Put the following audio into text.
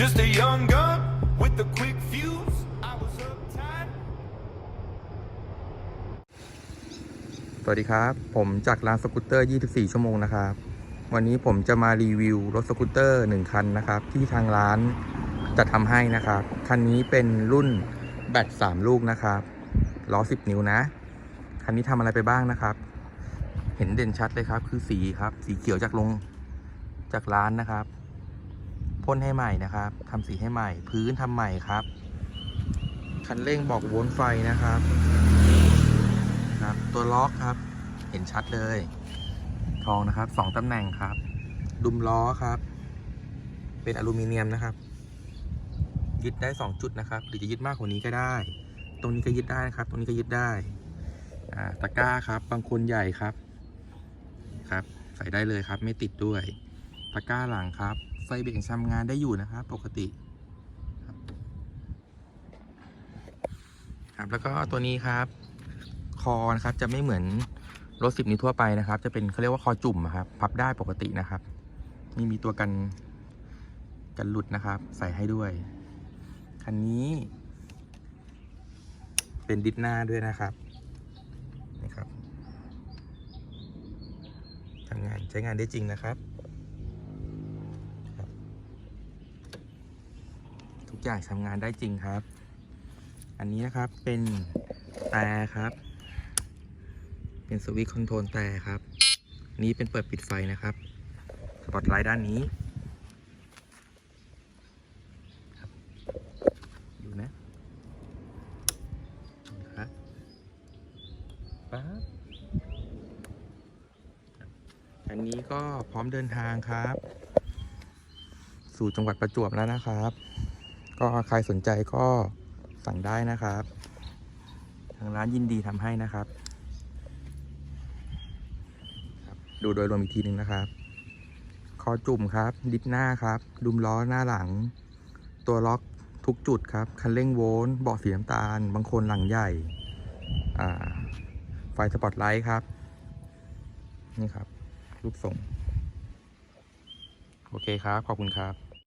Just a young gun with a quick fuse. I was uptight. สวัสดีครับ ผมจากร้านสกูตเตอร์ 24 ชั่วโมงนะครับ วันนี้ผมจะมารีวิวรถสกูตเตอร์ 1 คันนะครับ ที่ทางร้านจะทำให้นะครับ คันนี้เป็นรุ่นแบต 3 ลูกนะครับ ล้อ 10 นิ้วนะ คันนี้ทำอะไรไปบ้างนะครับ เห็นเด่นชัดเลยครับ คือสีครับ สีเขียวจากลงจากร้านนะครับ พ่นให้ใหม่นะครับทำสีให้ใหม่ พื้นทำใหม่ครับ คันเร่งบอกโวลต์ไฟนะครับครับ ตัวล็อกครับ เห็นชัดเลย ทองนะครับสองตำแหน่งครับ ดุมล้อครับ เป็นอลูมิเนียมนะครับ ยึดได้สองจุดนะครับ หรือจะยึดมากกว่านี้ก็ได้ ตรงนี้ก็ยึดได้นะครับ ตรงนี้ก็ยึดได้ตะกร้าครับ บางคนใหญ่ครับ ครับ ใส่ได้เลยครับ ไม่ติดด้วย ตะกร้าหลังครับ เบรกทำงานได้อยู่นะครับปกติครับแล้วก็ตัวนี้ครับคอนะครับจะไม่เหมือนรถสิบนี้วทั่วไปนะครับ จะเป็นเขาเรียกว่าคอจุ่มครับพับได้ปกตินะครับนี่มีตัวกันกันหลุดนะครับ ใส่ให้ด้วย คันนี้ เป็นดิสหน้าด้วยนะครับนี่ครับทำงานใช้งานได้จริงนะครับ ทุก อย่างทำงานได้จริงครับ อันนี้นะครับเป็นแต่ครับ เป็นสวิตช์คอนโทรลแต่ครับ นี้เป็นเปิดปิดไฟนะครับสปอตไลท์ด้านนี้ครับอยู่นะนะครับปั๊บครับอันนี้ก็พร้อมเดินทางครับ สู่จังหวัดประจวบแล้วนะครับ ก็ใครสนใจก็สั่งได้นะครับ ทางร้านยินดีทำให้นะครับ ดูโดยรวมอีกทีหนึ่งนะครับ คอจุ่มครับ ดิสหน้าครับ ดุมล้อหน้าหลัง ตัวล็อกทุกจุดครับ คันเร่งโวลต์เบาะสีน้ำตาล บางคนหลังใหญ่ ไฟสปอตไลท์ครับ นี่ครับ รูปทรง โอเคครับ ขอบคุณครับ